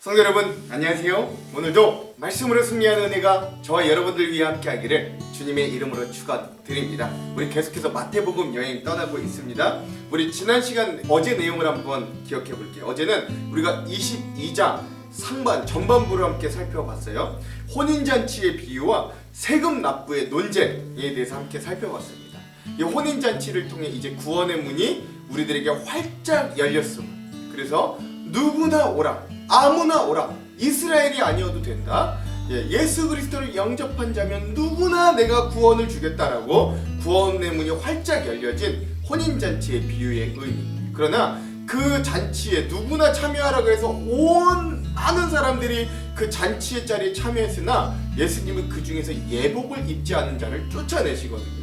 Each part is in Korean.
성도 여러분 안녕하세요. 오늘도 말씀으로 승리하는 은혜가 저와 여러분들 위해 함께하기를 주님의 이름으로 축원드립니다. 우리 계속해서 마태복음 여행 떠나고 있습니다. 우리 지난 시간 어제 내용을 한번 기억해 볼게요. 어제는 우리가 22장 상반 전반부를 함께 살펴봤어요. 혼인잔치의 비유와 세금 납부의 논쟁에 대해서 함께 살펴봤습니다. 이 혼인잔치를 통해 이제 구원의 문이 우리들에게 활짝 열렸음. 그래서 누구나 오라, 아무나 오라. 이스라엘이 아니어도 된다. 예, 예수 그리스도를 영접한 자면 누구나 내가 구원을 주겠다라고 구원의 문이 활짝 열려진 혼인잔치의 비유의 의미. 그러나 그 잔치에 누구나 참여하라고 해서 온 많은 사람들이 그 잔치의 자리에 참여했으나 예수님은 그 중에서 예복을 입지 않은 자를 쫓아내시거든요.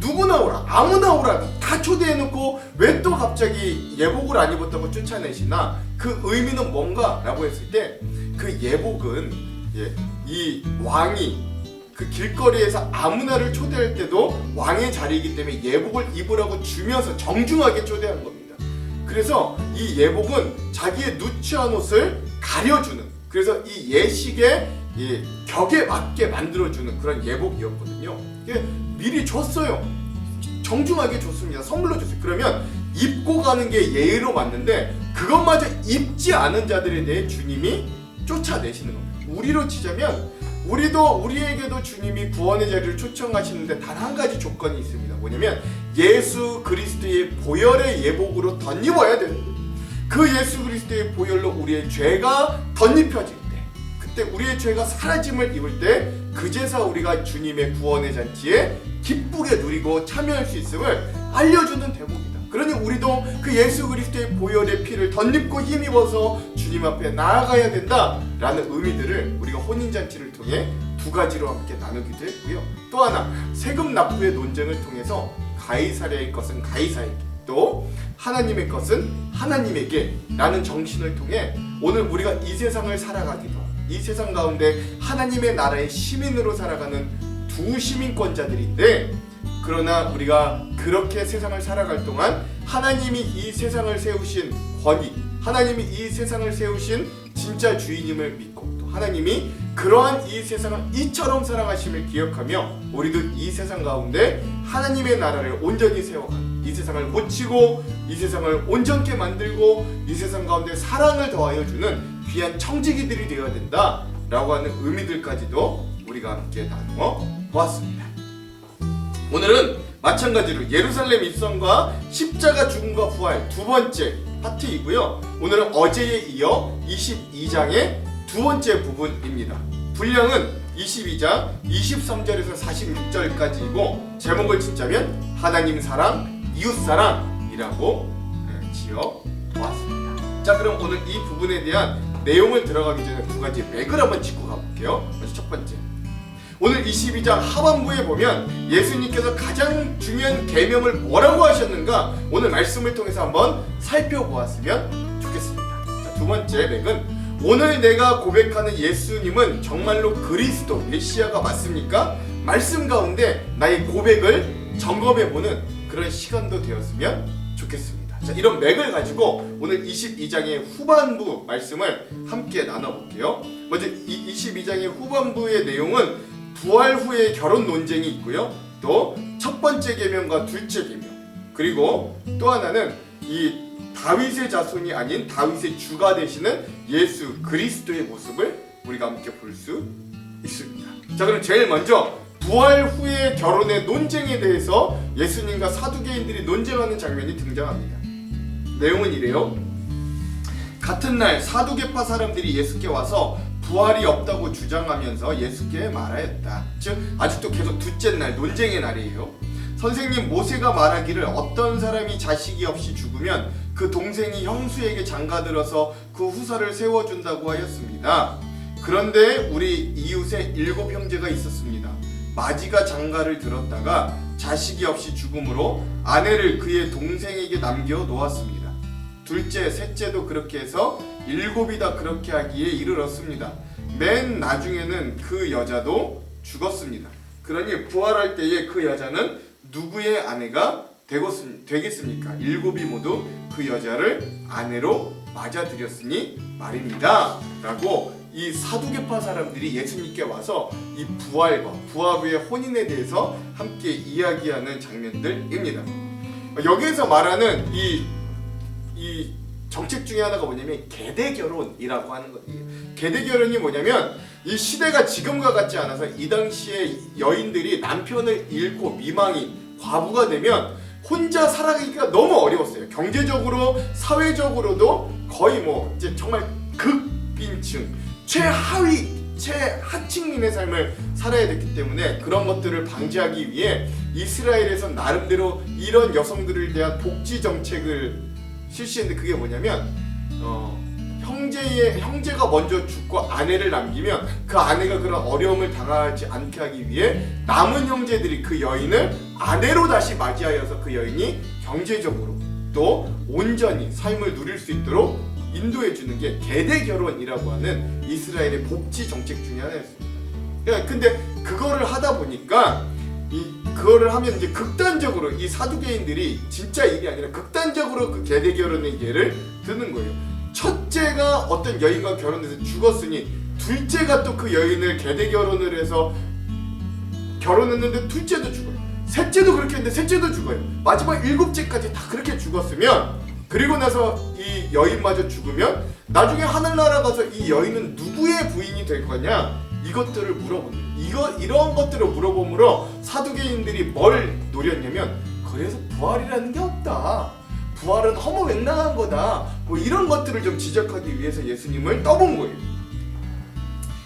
누구나 오라 아무나 오라 다 초대해놓고 왜 또 갑자기 예복을 안 입었다고 쫓아내시나 그 의미는 뭔가라고 했을 때 그 예복은 예, 이 왕이 그 길거리에서 아무나를 초대할 때도 왕의 자리이기 때문에 예복을 입으라고 주면서 정중하게 초대한 겁니다. 그래서 이 예복은 자기의 누추한 옷을 가려주는 그래서 이 예식의 이 격에 맞게 만들어주는 그런 예복이었거든요. 미리 줬어요. 정중하게 줬습니다. 선물로 줬어요. 그러면 입고 가는 게 예의로 맞는데 그것마저 입지 않은 자들에 대해 주님이 쫓아내시는 겁니다. 우리로 치자면 우리도 우리에게도 주님이 구원의 자리를 초청하시는데 단 한 가지 조건이 있습니다. 뭐냐면 예수 그리스도의 보혈의 예복으로 덧입어야 되는 거예요. 그 예수 그리스도의 보혈로 우리의 죄가 덧입혀질 때 그때 우리의 죄가 사라짐을 입을 때 그제서 우리가 주님의 구원의 잔치에 기쁘게 누리고 참여할 수 있음을 알려주는 대목이다. 그러니 우리도 그 예수 그리스도의 보혈의 피를 덧입고 힘입어서 주님 앞에 나아가야 된다라는 의미들을 우리가 혼인잔치를 통해 두 가지로 함께 나누기도 했고요. 또 하나 세금 납부의 논쟁을 통해서 가이사랴의 것은 가이사에게 또 하나님의 것은 하나님에게 라는 정신을 통해 오늘 우리가 이 세상을 살아가기도 이 세상 가운데 하나님의 나라의 시민으로 살아가는 두 시민권자들인데 그러나 우리가 그렇게 세상을 살아갈 동안 하나님이 이 세상을 세우신 권위 하나님이 이 세상을 세우신 진짜 주인임을 믿고 또 하나님이 그러한 이 세상을 이처럼 사랑하심을 기억하며 우리도 이 세상 가운데 하나님의 나라를 온전히 세워가는 이 세상을 고치고 이 세상을 온전케 만들고 이 세상 가운데 사랑을 더하여 주는 귀한 청지기들이 되어야 된다라고 하는 의미들까지도 우리가 함께 나누어 보았습니다. 오늘은 마찬가지로 예루살렘 입성과 십자가 죽음과 부활 두 번째 파트이고요. 오늘은 어제에 이어 22장의 두 번째 부분입니다. 분량은 22장 23절에서 46절까지이고 제목을 짓자면 하나님 사랑, 이웃 사랑이라고 네, 지어 보았습니다. 자, 그럼 오늘 이 부분에 대한 내용을 들어가기 전에 두 가지 맥을 한번 짚고 가볼게요. 먼저 첫 번째. 오늘 22장 하반부에 보면 예수님께서 가장 중요한 계명을 뭐라고 하셨는가 오늘 말씀을 통해서 한번 살펴보았으면 좋겠습니다. 자, 두 번째 맥은 오늘 내가 고백하는 예수님은 정말로 그리스도 메시아가 맞습니까? 말씀 가운데 나의 고백을 점검해 보는 그런 시간도 되었으면 좋겠습니다. 자, 이런 맥을 가지고 오늘 22장의 후반부 말씀을 함께 나눠볼게요. 먼저 이 22장의 후반부의 내용은 부활 후의 결혼 논쟁이 있고요. 또 첫 번째 계명과 둘째 계명. 그리고 또 하나는 이 다윗의 자손이 아닌 다윗의 주가 되시는 예수 그리스도의 모습을 우리가 함께 볼 수 있습니다. 자, 그럼 제일 먼저 부활 후의 결혼의 논쟁에 대해서 예수님과 사두개인들이 논쟁하는 장면이 등장합니다. 내용은 이래요. 같은 날 사두개파 사람들이 예수께 와서 부활이 없다고 주장하면서 예수께 말하였다. 즉 아직도 계속 둘째 날 논쟁의 날이에요. 선생님 모세가 말하기를 어떤 사람이 자식이 없이 죽으면 그 동생이 형수에게 장가들어서 그 후사를 세워준다고 하였습니다. 그런데 우리 이웃에 일곱 형제가 있었습니다. 마지가 장가를 들었다가 자식이 없이 죽음으로 아내를 그의 동생에게 남겨 놓았습니다. 둘째, 셋째도 그렇게 해서 일곱이 다 그렇게 하기에 이르렀습니다. 맨 나중에는 그 여자도 죽었습니다. 그러니 부활할 때에 그 여자는 누구의 아내가 되겠습, 되겠습니까? 일곱이 모두 그 여자를 아내로 맞아들였으니 말입니다. 라고 이 사두개파 사람들이 예수님께 와서 이 부활과 부활 후의 혼인에 대해서 함께 이야기하는 장면들입니다. 여기에서 말하는 이, 이 정책 중에 하나가 뭐냐면 계대 결혼이라고 하는 거예요. 계대 결혼이 뭐냐면 이 시대가 지금과 같지 않아서 이 당시에 여인들이 남편을 잃고 미망이 과부가 되면 혼자 살아가기가 너무 어려웠어요. 경제적으로, 사회적으로도 거의 뭐 이제 정말 극빈층, 최하위, 최하층민의 삶을 살아야 됐기 때문에 그런 것들을 방지하기 위해 이스라엘에서 나름대로 이런 여성들을 대한 복지 정책을 실시했는데 그게 뭐냐면 어, 형제의 형제가 먼저 죽고 아내를 남기면 그 아내가 그런 어려움을 당하지 않게 하기 위해 남은 형제들이 그 여인을 아내로 다시 맞이하여서 그 여인이 경제적으로 또 온전히 삶을 누릴 수 있도록 인도해 주는 게 계대 결혼이라고 하는 이스라엘의 복지 정책 중에 하나였습니다. 그러니까 근데 그거를 하다 보니까 이 그거를 하면 이제 극단적으로 이 사두개인들이 진짜 일이 아니라 극단적으로 그 계대 결혼의 예를 드는 거예요. 첫째가 어떤 여인과 결혼해서 죽었으니 둘째가 또 그 여인을 계대 결혼을 해서 결혼했는데 둘째도 죽어요. 셋째도 그렇게 했는데 셋째도 죽어요. 마지막 일곱째까지 다 그렇게 죽었으면 그리고 나서 이 여인마저 죽으면 나중에 하늘나라 가서 이 여인은 누구의 부인이 될 거냐 이것들을 물어보는 이거 이런 것들을 물어보므로 사두개인들이 뭘 노렸냐면 그래서 부활이라는 게 없다. 부활은 허무맹랑한 거다. 뭐 이런 것들을 좀 지적하기 위해서 예수님을 떠본 거예요.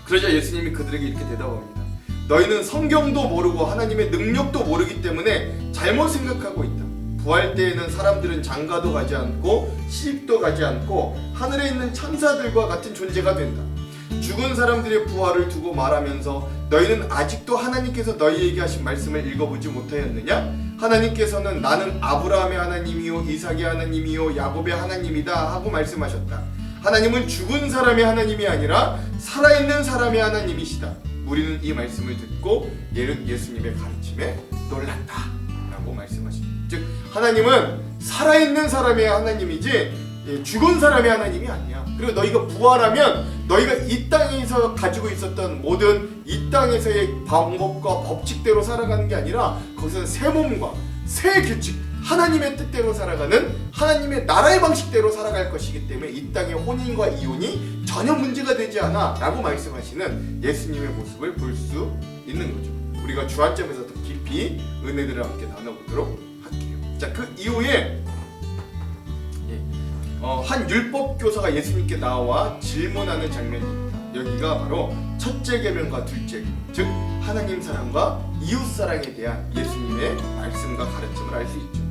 그러자 예수님이 그들에게 이렇게 대답합니다. 너희는 성경도 모르고 하나님의 능력도 모르기 때문에 잘못 생각하고 있다. 부활 때에는 사람들은 장가도 가지 않고 시집도 가지 않고 하늘에 있는 천사들과 같은 존재가 된다. 죽은 사람들의 부활을 두고 말하면서 너희는 아직도 하나님께서 너희에게 하신 말씀을 읽어보지 못하였느냐? 하나님께서는 나는 아브라함의 하나님이요 이삭의 하나님이요 야곱의 하나님이다 하고 말씀하셨다. 하나님은 죽은 사람의 하나님이 아니라 살아있는 사람의 하나님이시다. 우리는 이 말씀을 듣고 예를 예수님의 가르침에 놀랐다. 라고 말씀하십니다. 즉 하나님은 살아있는 사람의 하나님이지 예, 죽은 사람의 하나님이 아니야. 그리고 너희가 부활하면 너희가 이 땅에서 가지고 있었던 모든 이 땅에서의 방법과 법칙대로 살아가는 게 아니라 거기서는 새 몸과 새 규칙, 하나님의 뜻대로 살아가는 하나님의 나라의 방식대로 살아갈 것이기 때문에 이 땅의 혼인과 이혼이 전혀 문제가 되지 않아 라고 말씀하시는 예수님의 모습을 볼 수 있는 거죠. 우리가 주안점에서 더 깊이 은혜들을 함께 나눠보도록 할게요. 자, 그 이후에 어, 한 율법 교사가 예수님께 나와 질문하는 장면입니다. 여기가 바로 첫째 계명과 둘째 계명, 즉 하나님 사랑과 이웃 사랑에 대한 예수님의 말씀과 가르침을 알 수 있죠.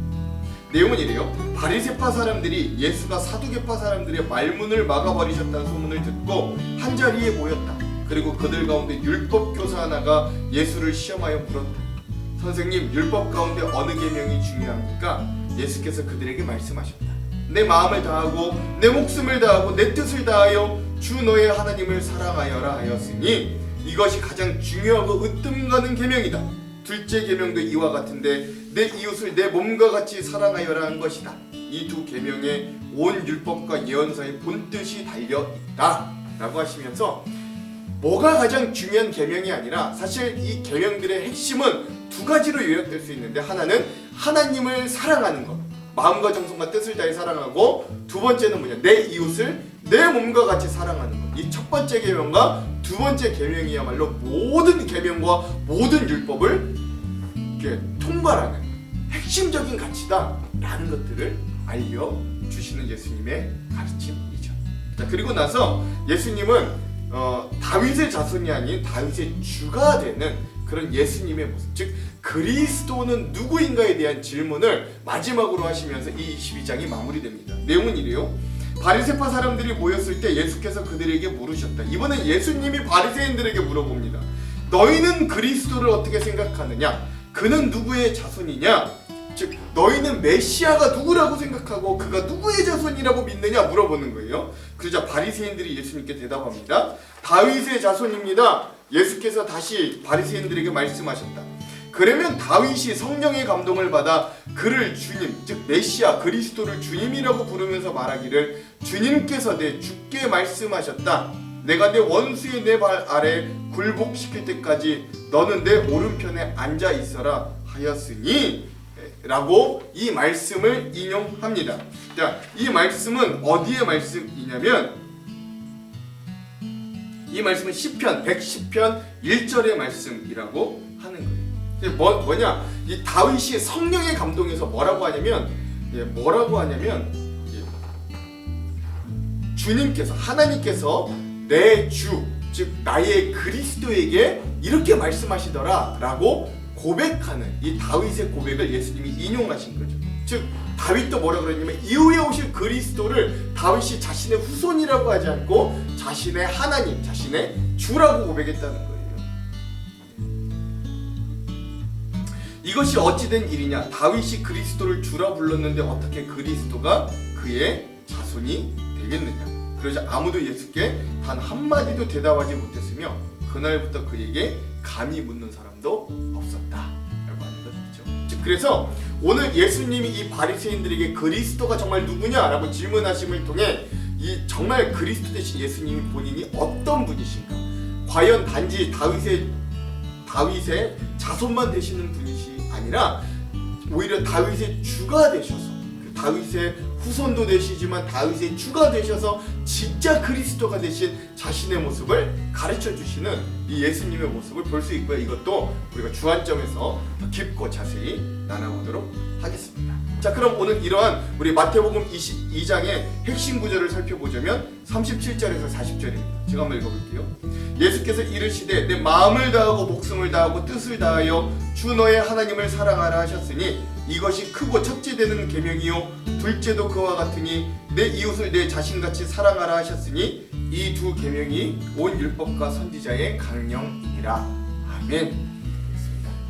내용은 이래요. 바리새파 사람들이 예수가 사두개파 사람들의 말문을 막아버리셨다는 소문을 듣고 한 자리에 모였다. 그리고 그들 가운데 율법 교사 하나가 예수를 시험하여 물었다. 선생님, 율법 가운데 어느 계명이 중요합니까? 예수께서 그들에게 말씀하셨다. 내 마음을 다하고 내 목숨을 다하고 내 뜻을 다하여 주 너의 하나님을 사랑하여라 하였으니 이것이 가장 중요하고 으뜸 가는 계명이다. 둘째 계명도 이와 같은데 내 이웃을 내 몸과 같이 사랑하여라 한 것이다. 이 두 계명에 온 율법과 예언서의 본뜻이 달려 있다라고 하시면서 뭐가 가장 중요한 계명이 아니라 사실 이 계명들의 핵심은 두 가지로 요약될 수 있는데 하나는 하나님을 사랑하는 것. 마음과 정성과 뜻을 다해 사랑하고 두 번째는 뭐냐 내 이웃을 내 몸과 같이 사랑하는 것. 이 첫 번째 계명과 두 번째 계명이야말로 모든 계명과 모든 율법을 이렇게 통괄하는 핵심적인 가치다라는 것들을 알려 주시는 예수님의 가르침이죠. 자 그리고 나서 예수님은 어, 다윗의 자손이 아닌 다윗의 주가 되는 그런 예수님의 모습, 즉 그리스도는 누구인가에 대한 질문을 마지막으로 하시면서 이 22장이 마무리됩니다. 내용은 이래요. 바리새파 사람들이 모였을 때 예수께서 그들에게 물으셨다. 이번엔 예수님이 바리새인들에게 물어봅니다. 너희는 그리스도를 어떻게 생각하느냐? 그는 누구의 자손이냐? 즉 너희는 메시아가 누구라고 생각하고 그가 누구의 자손이라고 믿느냐 물어보는 거예요. 그러자 바리새인들이 예수님께 대답합니다. 다윗의 자손입니다. 예수께서 다시 바리새인들에게 말씀하셨다. 그러면 다윗이 성령의 감동을 받아 그를 주님 즉 메시아 그리스도를 주님이라고 부르면서 말하기를 주님께서 내 주께 말씀하셨다 내가 내 원수의 내 발 아래 굴복시킬 때까지 너는 내 오른편에 앉아 있어라 하였으니 라고 이 말씀을 인용합니다. 자, 이 말씀은 어디의 말씀이냐면 이 말씀은 시편 110편 1절의 말씀이라고 하는 거예요. 뭐, 뭐냐? 이 다윗이 성령의 감동에서 뭐라고 하냐면 예, 뭐라고 하냐면 예, 주님께서 하나님께서 내 주, 즉 나의 그리스도에게 이렇게 말씀하시더라라고 고백하는 이 다윗의 고백을 예수님이 인용하신 거죠. 즉 다윗도 뭐라 그랬냐면 이후에 오실 그리스도를 다윗이 자신의 후손이라고 하지 않고 자신의 하나님, 자신의 주라고 고백했다는 거예요. 이것이 어찌된 일이냐? 다윗이 그리스도를 주라 불렀는데 어떻게 그리스도가 그의 자손이 되겠느냐? 그러자 아무도 예수께 단 한마디도 대답하지 못했으며 그날부터 그에게 감히 묻는 사람도 없었다. 라고 하는 것이죠. 즉 그래서 오늘 예수님이 이 바리새인들에게 그리스도가 정말 누구냐라고 질문하심을 통해 이 정말 그리스도 대신 예수님이 본인이 어떤 분이신가? 과연 단지 다윗의 다윗의 자손만 되시는 분이시 아니라 오히려 다윗의 주가 되셔서 그 다윗의 후손도 되시지만 다윗의 주가 되셔서 진짜 그리스도가 되신 자신의 모습을 가르쳐 주시는 이 예수님의 모습을 볼 수 있고요. 이것도 우리가 주안점에서 더 깊고 자세히 나눠보도록 하겠습니다. 자, 그럼 오늘 이러한 우리 마태복음 22장의 핵심 구절을 살펴보자면 37절에서 40절입니다. 제가 한번 읽어볼게요. 예수께서 이르시되 내 마음을 다하고 목숨을 다하고 뜻을 다하여 주 너의 하나님을 사랑하라 하셨으니 이것이 크고 첫째 되는 계명이요 둘째도 그와 같으니 내 이웃을 내 자신같이 사랑하라 하셨으니 이 두 계명이 온 율법과 선지자의 강령이라 아멘.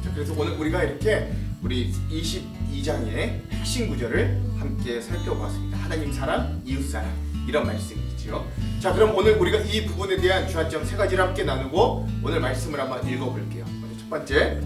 자, 그래서 오늘 우리가 이렇게 우리 22장의 핵심 구절을 함께 살펴봤습니다. 하나님 사랑, 이웃 사랑 이런 말씀이지요. 자, 그럼 오늘 우리가 이 부분에 대한 주안점 세 가지를 함께 나누고 오늘 말씀을 한번 읽어볼게요. 첫 번째,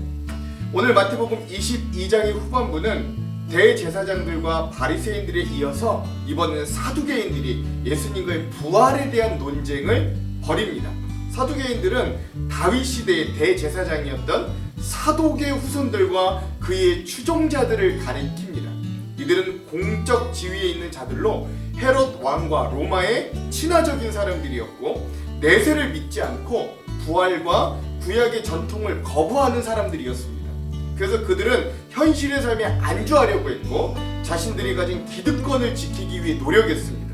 오늘 마태복음 22장의 후반부는 대제사장들과 바리새인들에 이어서 이번에는 사두개인들이 예수님과의 부활에 대한 논쟁을 벌입니다. 사두개인들은 다윗 시대의 대제사장이었던 사독의 후손들과 그의 추종자들을 가리킵니다. 이들은 공적 지위에 있는 자들로 헤롯 왕과 로마의 친화적인 사람들이었고 내세를 믿지 않고 부활과 구약의 전통을 거부하는 사람들이었습니다. 그래서 그들은 현실의 삶에 안주하려고 했고 자신들이 가진 기득권을 지키기 위해 노력했습니다.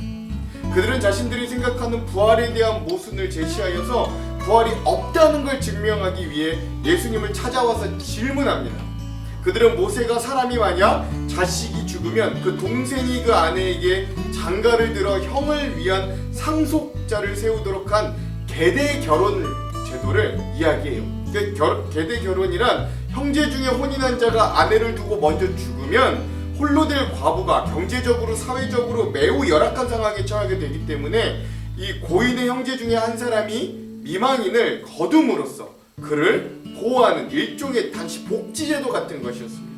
그들은 자신들이 생각하는 부활에 대한 모순을 제시하여서 부활이 없다는 걸 증명하기 위해 예수님을 찾아와서 질문합니다. 그들은 모세가 사람이 만약 자식이 죽으면 그 동생이 그 아내에게 장가를 들어 형을 위한 상속자를 세우도록 한 계대 결혼 제도를 이야기해요. 그 결, 계대 결혼이란 형제 중에 혼인한 자가 아내를 두고 먼저 죽으면 홀로 될 과부가 경제적으로 사회적으로 매우 열악한 상황에 처하게 되기 때문에 이 고인의 형제 중에 한 사람이 미망인을 거둠으로써 그를 보호하는 일종의 당시 복지제도 같은 것이었습니다.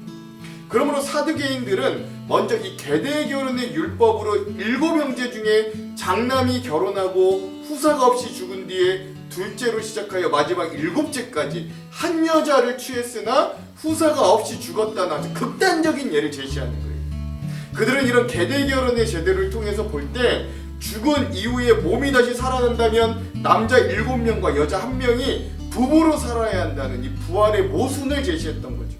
그러므로 사두개인들은 먼저 이 계대 결혼의 율법으로 일곱 형제 중에 장남이 결혼하고 후사가 없이 죽은 뒤에 둘째로 시작하여 마지막 일곱째까지 한 여자를 취했으나 후사가 없이 죽었다는 아주 극단적인 예를 제시하는 거예요. 그들은 이런 계대 결혼의 제도를 통해서 볼 때 죽은 이후에 몸이 다시 살아난다면 남자 일곱 명과 여자 한 명이 부부로 살아야 한다는 이 부활의 모순을 제시했던 거죠.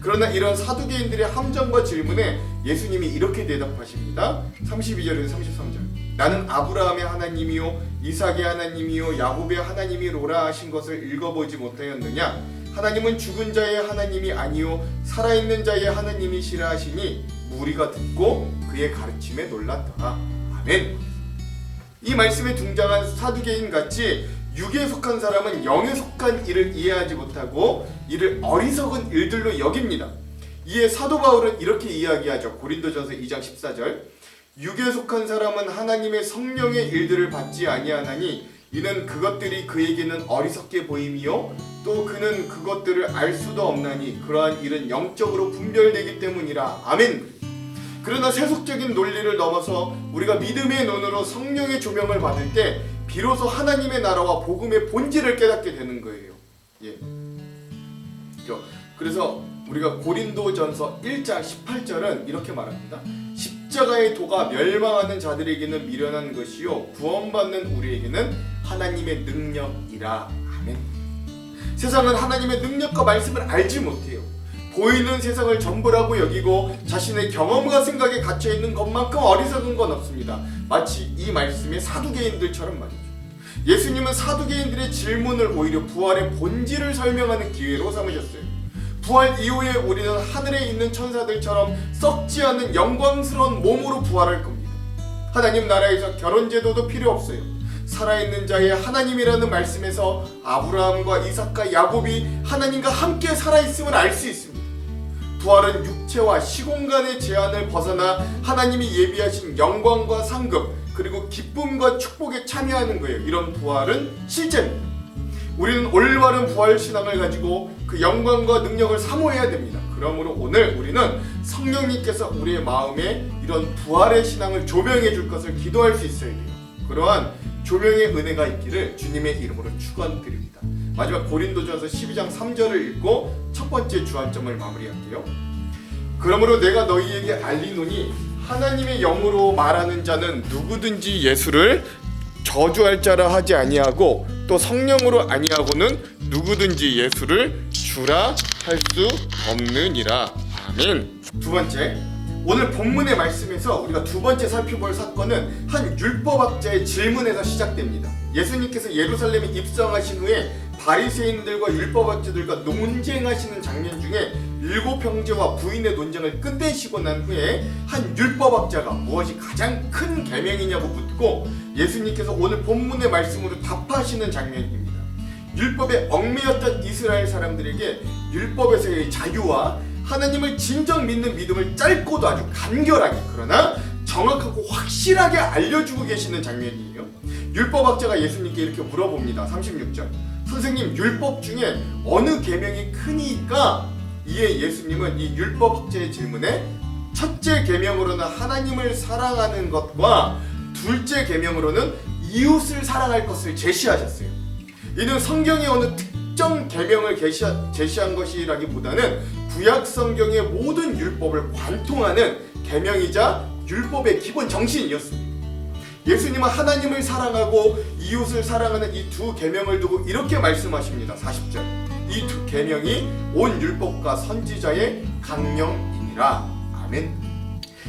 그러나 이런 사두개인들의 함정과 질문에 예수님이 이렇게 대답하십니다. 32절에서 33절. 나는 아브라함의 하나님이요 이삭의 하나님이요 야곱의 하나님이 로라 하신 것을 읽어보지 못하였느냐? 하나님은 죽은 자의 하나님이 아니요 살아있는 자의 하나님이시라 하시니 무리가 듣고 그의 가르침에 놀랐더라. 아멘. 이 말씀에 등장한 사두개인 같이 육에 속한 사람은 영에 속한 일을 이해하지 못하고 이를 어리석은 일들로 여깁니다. 이에 사도 바울은 이렇게 이야기하죠. 고린도전서 2장 14절. 육에 속한 사람은 하나님의 성령의 일들을 받지 아니하나니 이는 그것들이 그에게는 어리석게 보임이요 또 그는 그것들을 알 수도 없나니 그러한 일은 영적으로 분별되기 때문이라 아멘. 그러나 세속적인 논리를 넘어서 우리가 믿음의 눈으로 성령의 조명을 받을 때 비로소 하나님의 나라와 복음의 본질을 깨닫게 되는 거예요. 예. 그죠? 그래서 우리가 고린도전서 1장 18절은 이렇게 말합니다. 십자가의 도가 멸망하는 자들에게는 미련한 것이요 구원받는 우리에게는 하나님의 능력이라. 아멘. 세상은 하나님의 능력과 말씀을 알지 못해요. 보이는 세상을 전부라고 여기고 자신의 경험과 생각에 갇혀 있는 것만큼 어리석은 건 없습니다. 마치 이 말씀의 사두개인들처럼 말이죠. 예수님은 사두개인들의 질문을 오히려 부활의 본질을 설명하는 기회로 삼으셨어요. 부활 이후에 우리는 하늘에 있는 천사들처럼 썩지 않은 영광스러운 몸으로 부활할 겁니다. 하나님 나라에서 결혼 제도도 필요 없어요. 살아있는 자의 하나님이라는 말씀에서 아브라함과 이삭과 야곱이 하나님과 함께 살아있음을 알 수 있습니다. 부활은 육체와 시공간의 제한을 벗어나 하나님이 예비하신 영광과 상급 그리고 기쁨과 축복에 참여하는 거예요. 이런 부활은 실제입니다. 우리는 올바른 부활 신앙을 가지고 그 영광과 능력을 사모해야 됩니다. 그러므로 오늘 우리는 성령님께서 우리의 마음에 이런 부활의 신앙을 조명해 줄 것을 기도할 수 있어야 돼요. 그러한 조명의 은혜가 있기를 주님의 이름으로 축원드립니다. 마지막 고린도전서 12장 3절을 읽고 첫 번째 주안점을 마무리할게요. 그러므로 내가 너희에게 알리노니 하나님의 영으로 말하는 자는 누구든지 예수를 저주할 자라 하지 아니하고 또 성령으로 아니하고는 누구든지 예수를 주라 할 수 없느니라. 아멘. 두 번째. 오늘 본문의 말씀에서 우리가 두 번째 살펴볼 사건은 한 율법학자의 질문에서 시작됩니다. 예수님께서 예루살렘에 입성하신 후에 바리새인들과 율법학자들과 논쟁하시는 장면 중에 일곱 형제와 부인의 논쟁을 끝내시고 난 후에 한 율법학자가 무엇이 가장 큰 계명이냐고 묻고 예수님께서 오늘 본문의 말씀으로 답하시는 장면입니다. 율법에 얽매였던 이스라엘 사람들에게 율법에서의 자유와 하나님을 진정 믿는 믿음을 짧고도 아주 간결하게 그러나 정확하고 확실하게 알려주고 계시는 장면이에요. 율법학자가 예수님께 이렇게 물어봅니다. 36절. 선생님, 율법 중에 어느 계명이 크니까? 이에 예수님은 이 율법학자의 질문에 첫째 계명으로는 하나님을 사랑하는 것과 둘째 계명으로는 이웃을 사랑할 것을 제시하셨어요. 이는 성경의 어느 특정 계명을 제시한, 제시한 것이라기보다는 구약 성경의 모든 율법을 관통하는 계명이자 율법의 기본 정신이었습니다. 예수님은 하나님을 사랑하고 이웃을 사랑하는 이 두 계명을 두고 이렇게 말씀하십니다. 40절. 이 두 계명이 온 율법과 선지자의 강령이니라. 아멘.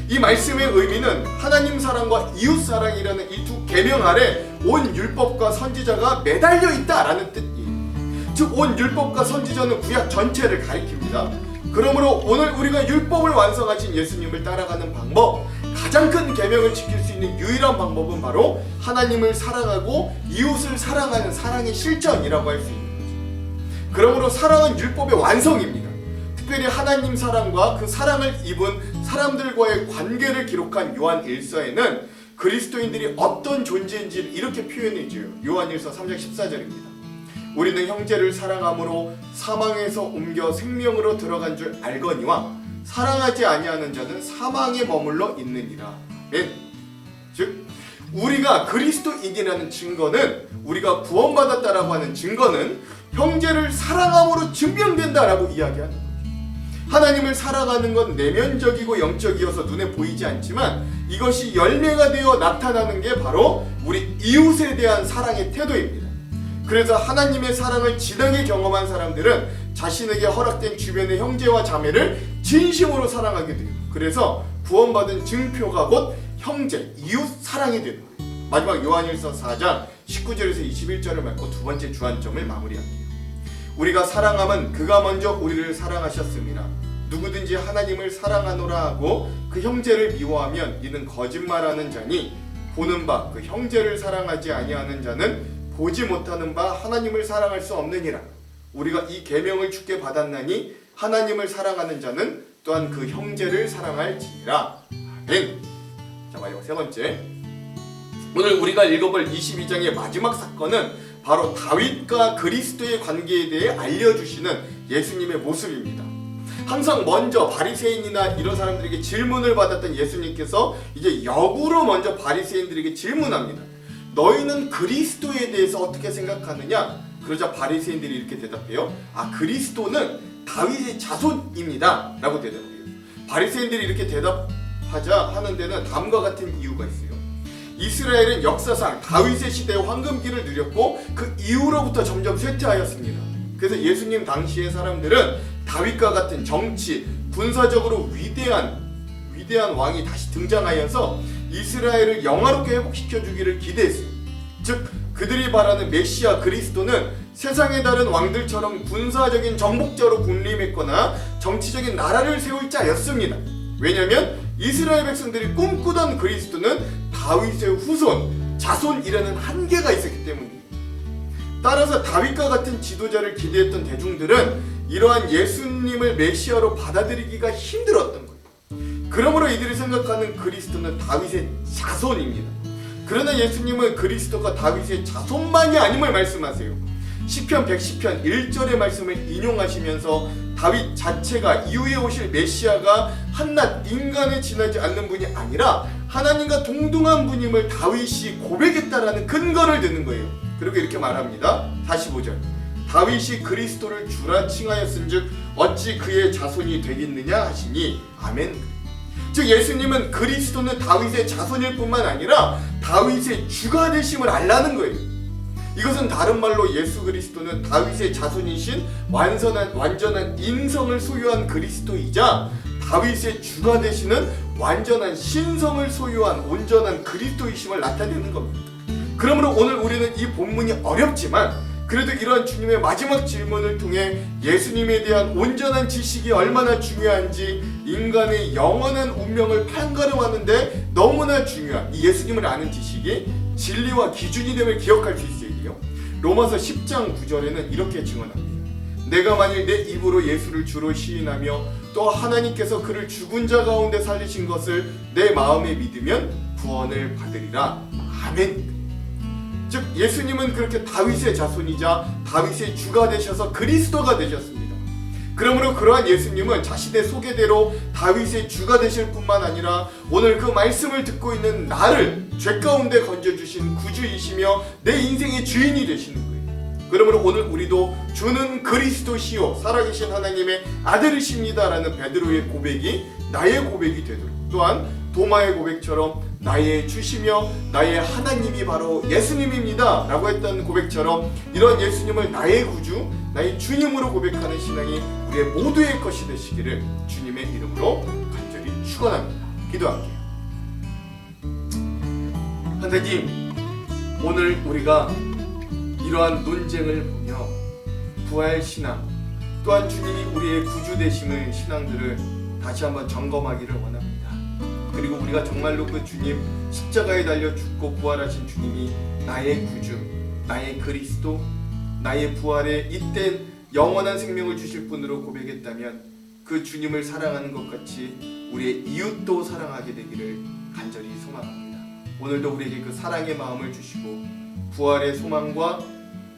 이 말씀의 의미는 하나님 사랑과 이웃 사랑이라는 이 두 계명 아래 온 율법과 선지자가 매달려 있다라는 뜻이에요. 즉 온 율법과 선지자는 구약 전체를 가리킵니다. 그러므로 오늘 우리가 율법을 완성하신 예수님을 따라가는 방법, 가장 큰 계명을 지킬 수 있는 유일한 방법은 바로 하나님을 사랑하고 이웃을 사랑하는 사랑의 실전이라고 할 수 있는 거죠. 그러므로 사랑은 율법의 완성입니다. 특별히 하나님 사랑과 그 사랑을 입은 사람들과의 관계를 기록한 요한 1서에는 그리스도인들이 어떤 존재인지를 이렇게 표현해줘요. 요한 1서 3장 14절입니다. 우리는 형제를 사랑함으로 사망에서 옮겨 생명으로 들어간 줄 알거니와 사랑하지 아니하는 자는 사망에 머물러 있느니라. 즉 우리가 그리스도인이라는 증거는 우리가 구원받았다라고 하는 증거는 형제를 사랑함으로 증명된다라고 이야기하는. 하나님을 사랑하는 건 내면적이고 영적이어서 눈에 보이지 않지만 이것이 열매가 되어 나타나는 게 바로 우리 이웃에 대한 사랑의 태도입니다. 그래서 하나님의 사랑을 진하게 경험한 사람들은 자신에게 허락된 주변의 형제와 자매를 진심으로 사랑하게 돼요. 그래서 구원받은 증표가 곧 형제, 이웃 사랑이 되는 거예요. 마지막 요한일서 4장 19절에서 21절을 맺고 두 번째 주안점을 마무리합니다. 우리가 사랑함은 그가 먼저 우리를 사랑하셨습니다. 누구든지 하나님을 사랑하노라 하고 그 형제를 미워하면 이는 거짓말하는 자니 보는 바 그 형제를 사랑하지 아니하는 자는 보지 못하는 바 하나님을 사랑할 수 없느니라. 우리가 이 계명을 주께 받았나니 하나님을 사랑하는 자는 또한 그 형제를 사랑할지니라. 아멘. 자 마지막 세 번째 오늘 우리가 읽어볼 22장의 마지막 사건은 바로 다윗과 그리스도의 관계에 대해 알려주시는 예수님의 모습입니다. 항상 먼저 바리새인이나 이런 사람들에게 질문을 받았던 예수님께서 이제 역으로 먼저 바리새인들에게 질문합니다. 너희는 그리스도에 대해서 어떻게 생각하느냐? 그러자 바리새인들이 이렇게 대답해요. 아 그리스도는 다윗의 자손입니다라고 대답해요. 바리새인들이 이렇게 대답하자 하는 데는 다음과 같은 이유가 있어요. 이스라엘은 역사상 다윗의 시대의 황금기를 누렸고 그 이후로부터 점점 쇠퇴하였습니다. 그래서 예수님 당시의 사람들은 다윗과 같은 정치, 군사적으로 위대한 위대한 왕이 다시 등장하여서 이스라엘을 영화롭게 회복시켜 주기를 기대했어요. 즉 그들이 바라는 메시아 그리스도는 세상의 다른 왕들처럼 군사적인 정복자로 군림했거나 정치적인 나라를 세울 자였습니다. 왜냐하면 이스라엘 백성들이 꿈꾸던 그리스도는 다윗의 후손, 자손이라는 한계가 있었기 때문입니다. 따라서 다윗과 같은 지도자를 기대했던 대중들은 이러한 예수님을 메시아로 받아들이기가 힘들었던 거예요. 그러므로 이들이 생각하는 그리스도는 다윗의 자손입니다. 그러나 예수님은 그리스도가 다윗의 자손만이 아님을 말씀하세요. 시편 110편 1절의 말씀을 인용하시면서 다윗 자체가 이후에 오실 메시아가 한낱 인간에 지나지 않는 분이 아니라 하나님과 동등한 분임을 다윗이 고백했다라는 근거를 드는 거예요. 그리고 이렇게 말합니다. 45절. 다윗이 그리스도를 주라 칭하였은즉 어찌 그의 자손이 되겠느냐 하시니 아멘. 즉 예수님은 그리스도는 다윗의 자손일 뿐만 아니라 다윗의 주가 되심을 알라는 거예요. 이것은 다른 말로 예수 그리스도는 다윗의 자손이신 완전한 완전한 인성을 소유한 그리스도이자 다윗의 주가 되시는 완전한 신성을 소유한 온전한 그리스도이심을 나타내는 겁니다. 그러므로 오늘 우리는 이 본문이 어렵지만 그래도 이러한 주님의 마지막 질문을 통해 예수님에 대한 온전한 지식이 얼마나 중요한지 인간의 영원한 운명을 판가름하는데 너무나 중요한 이 예수님을 아는 지식이 진리와 기준이 됨을 기억할 수 있어야 돼요. 로마서 10장 9절에는 이렇게 증언합니다. 내가 만일 내 입으로 예수를 주로 시인하며 또 하나님께서 그를 죽은 자 가운데 살리신 것을 내 마음에 믿으면 구원을 받으리라. 아멘. 즉 예수님은 그렇게 다윗의 자손이자 다윗의 주가 되셔서 그리스도가 되셨습니다. 그러므로 그러한 예수님은 자신의 소개대로 다윗의 주가 되실 뿐만 아니라 오늘 그 말씀을 듣고 있는 나를 죄 가운데 건져주신 구주이시며 내 인생의 주인이 되시는 거예요. 그러므로 오늘 우리도 주는 그리스도시요 살아계신 하나님의 아들이십니다라는 베드로의 고백이 나의 고백이 되도록 또한 도마의 고백처럼 나의 주시며 나의 하나님이 바로 예수님입니다. 라고 했던 고백처럼 이런 예수님을 나의 구주 나의 주님으로 고백하는 신앙이 우리의 모두의 것이 되시기를 주님의 이름으로 간절히 축원합니다. 기도할게요. 하나님 오늘 우리가 이러한 논쟁을 보며 부활 신앙 또한 주님이 우리의 구주 되심을 신앙들을 다시 한번 점검하기를 원합니다. 그리고 우리가 정말로 그 주님 십자가에 달려 죽고 부활하신 주님이 나의 구주, 나의 그리스도, 나의 부활의 잇된 영원한 생명을 주실 분으로 고백했다면 그 주님을 사랑하는 것 같이 우리의 이웃도 사랑하게 되기를 간절히 소망합니다. 오늘도 우리에게 그 사랑의 마음을 주시고 부활의 소망과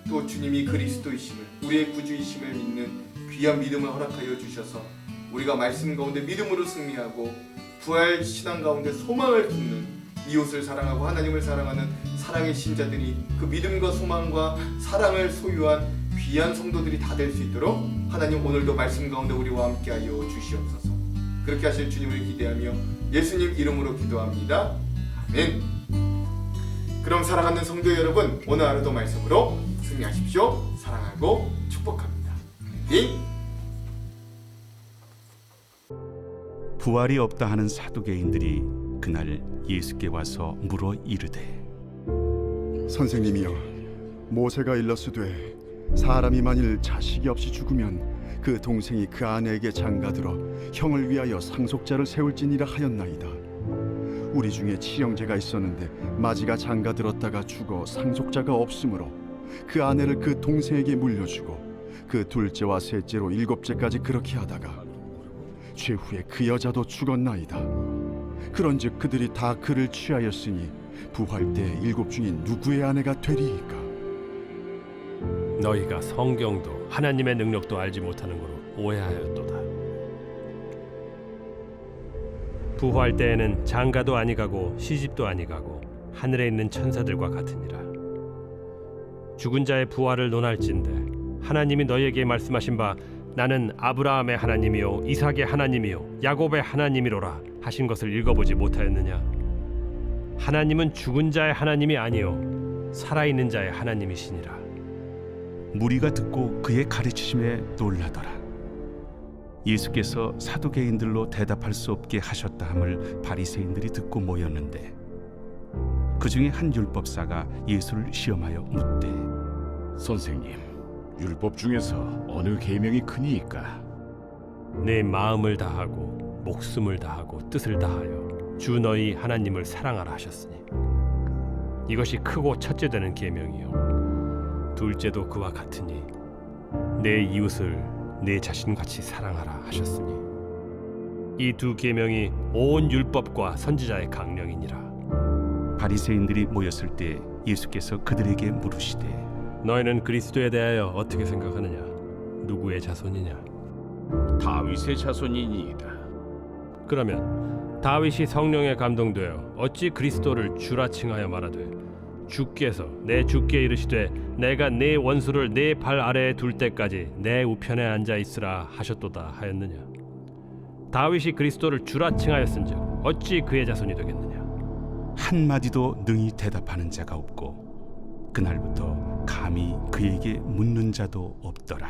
또 주님이 그리스도이심을 우리의 구주이심을 믿는 귀한 믿음을 허락하여 주셔서 우리가 말씀 가운데 믿음으로 승리하고 부활 신앙 가운데 소망을 품는 이웃을 사랑하고 하나님을 사랑하는 사랑의 신자들이 그 믿음과 소망과 사랑을 소유한 귀한 성도들이 다 될 수 있도록 하나님 오늘도 말씀 가운데 우리와 함께하여 주시옵소서. 그렇게 하실 주님을 기대하며 예수님 이름으로 기도합니다. 아멘. 그럼 사랑하는 성도 여러분 오늘 하루도 말씀으로 승리하십시오. 사랑하고 축복합니다. 네. 부활이 없다 하는 사두개인들이 그날 예수께 와서 물어 이르되 선생님이여 모세가 일렀으되 사람이 만일 자식이 없이 죽으면 그 동생이 그 아내에게 장가들어 형을 위하여 상속자를 세울지니라 하였나이다. 우리 중에 칠형제가 있었는데 마지가 장가들었다가 죽어 상속자가 없으므로 그 아내를 그 동생에게 물려주고 그 둘째와 셋째로 일곱째까지 그렇게 하다가 최후에 그 여자도 죽었나이다 그런즉 그들이 다 그를 취하였으니 부활 때 일곱 중에 누구의 아내가 되리이까 너희가 성경도 하나님의 능력도 알지 못하는 거로 오해하였도다. 부활 때에는 장가도 아니가고 시집도 아니가고 하늘에 있는 천사들과 같으니라. 죽은 자의 부활을 논할진대 하나님이 너희에게 말씀하신 바 나는 아브라함의 하나님이요 이삭의 하나님이요 야곱의 하나님이로라 하신 것을 읽어보지 못하였느냐? 하나님은 죽은 자의 하나님이 아니요 살아있는 자의 하나님이시니라. 무리가 듣고 그의 가르치심에 놀라더라. 예수께서 사두개인들로 대답할 수 없게 하셨다 함을 바리새인들이 듣고 모였는데 그 중에 한 율법사가 예수를 시험하여 묻되 선생님, 율법 중에서 어느 계명이 크니이까? 내 마음을 다하고 목숨을 다하고 뜻을 다하여 주 너희 하나님을 사랑하라 하셨으니. 이것이 크고 첫째 되는 계명이요. 둘째도 그와 같으니 내 이웃을 내 자신 같이 사랑하라 하셨으니. 이 두 계명이 온 율법과 선지자의 강령이니라. 바리새인들이 모였을 때 예수께서 그들에게 물으시되 너희는 그리스도에 대하여 어떻게 생각하느냐? 누구의 자손이냐? 다윗의 자손이니이다. 그러면 다윗이 성령에 감동되어 어찌 그리스도를 주라 칭하여 말하되 주께서 내 주께 이르시되 내가 네 원수를 네발 아래에 둘 때까지 내 우편에 앉아 있으라 하셨도다 하였느냐? 다윗이 그리스도를 주라 칭하였은즉 어찌 그의 자손이 되겠느냐? 한 마디도 능히 대답하는 자가 없고 그날부터 감히 그에게 묻는 자도 없더라.